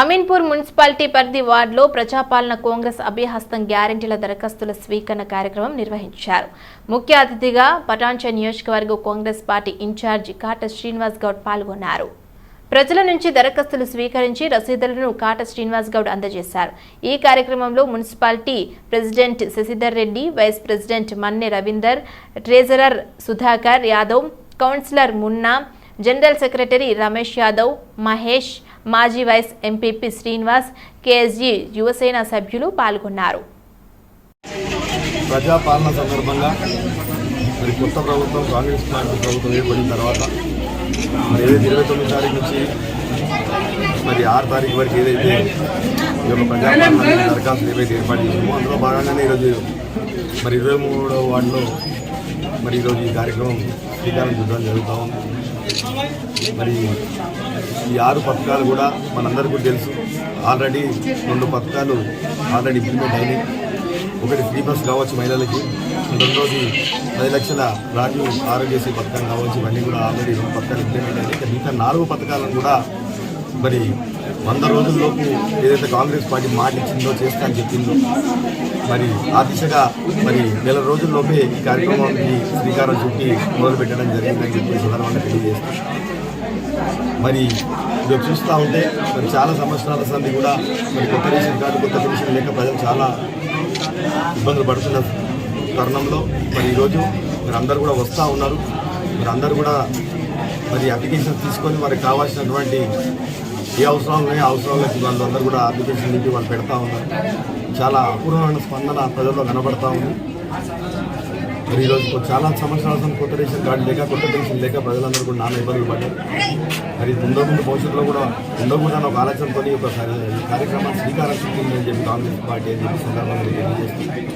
Ameenpur municipality పరిధి వార్డులో ప్రజాపాలన కాంగ్రెస్ అభ్యహస్తం గ్యారెంటీల దరఖాస్తుల స్వీకరణ కార్యక్రమం నిర్వహించారు. ముఖ్య అతిథిగా పటాన్చ నియోజకవర్గ కాంగ్రెస్ పార్టీ ఇన్ఛార్జి కాట శ్రీనివాస్ గౌడ్ పాల్గొన్నారు. ప్రజల నుంచి దరఖాస్తులు స్వీకరించి రసీదులను కాట శ్రీనివాస్ గౌడ్ అందజేశారు. ఈ కార్యక్రమంలో municipality president Shashidhar Reddy vice president Manne Ravinder treasurer Sudhakar Yadav councillor Munna general secretary Ramesh Yadav Mahesh మాజీ vice MPP Srinivas KSG Yuvasena సభ్యులు పాల్గొన్నారు. ప్రజాపాలన సందర్భంగా మరి కొత్త ప్రభుత్వం కాంగ్రెస్ పార్టీ ప్రభుత్వం ఏర్పడిన తర్వాత మరి ఏదైతే ఇరవై తొమ్మిది తారీఖు నుంచి మరి ఆరు తారీఖు వరకు ఏదైతే ఈ యొక్క ప్రజాపాలన దరఖాస్తులు ఏవైతే ఏర్పాటు చేసామో అందులో భాగంగానే ఈరోజు మరి ఇరవై మూడో వార్డులో మరి ఈరోజు ఈ కార్యక్రమం శ్రీకారం చూడడం జరుగుతూ ఉంది. మరి ఈ ఆరు పథకాలు కూడా మనందరికీ తెలుసు. ఆల్రెడీ రెండు పథకాలు ఆల్రెడీ ఇంప్లిమెంట్ అయినాయి. ఒకటి ఫ్రీ బస్ కావచ్చు మహిళలకి రెండోది పది లక్షల రాజు ఆరోగ్యశ్రీ పథకం కావచ్చు ఇవన్నీ కూడా ఆల్రెడీ రెండు పథకాలు ఇంప్లిమెంట్ అయినాయి. మిగతా నాలుగు పథకాలను కూడా మరి వంద రోజుల్లోపు ఏదైతే కాంగ్రెస్ పార్టీ మాట ఇచ్చిందో చేస్తా అని చెప్పిందో మరి ఆ దిశగా మరి నెల రోజుల్లోపే ఈ కార్యక్రమానికి శ్రీకారం చుట్టి మొదలుపెట్టడం జరిగిందని చెప్పి సందర్భంగా తెలియజేస్తాం మరి ఇది చూస్తూ ఉంటే మరి చాలా సంవత్సరాల సంది కూడా మరి కొత్త రేషన్ కార్డు కొత్త పెన్షన్ లేక ప్రజలు చాలా ఇబ్బందులు పడుతున్న తరుణంలో మరి ఈరోజు మరి అందరు కూడా వస్తూ ఉన్నారు. మరి అందరు కూడా మరి అప్లికేషన్ తీసుకొని వారికి కావాల్సినటువంటి ఏ అవసరాలు ఉన్నాయో ఆ అవసరాలకి వాళ్ళందరూ కూడా అప్లికేషన్ నింపి వాళ్ళు పెడతా ఉన్నారు. చాలా అపూర్వమైన స్పందన ప్రజల్లో కనబడతా ఉంది. మరి ఈరోజు చాలా సంవత్సరాల కొత్త రేషన్ కార్డు లేక కొత్త పెన్షన్ లేక ప్రజలందరూ కూడా నాన్న ఇబ్బందులు పడ్డారు. మరి ముందు ముందు భవిష్యత్తులో కూడా ఉండకుండా ఒక ఆలోచనతో ఒక ఈ కార్యక్రమాన్ని శ్రీకారం చుట్టిందని చెప్పి కాంగ్రెస్ పార్టీ అని చెప్పి సందర్భంగా తెలియజేస్తుంది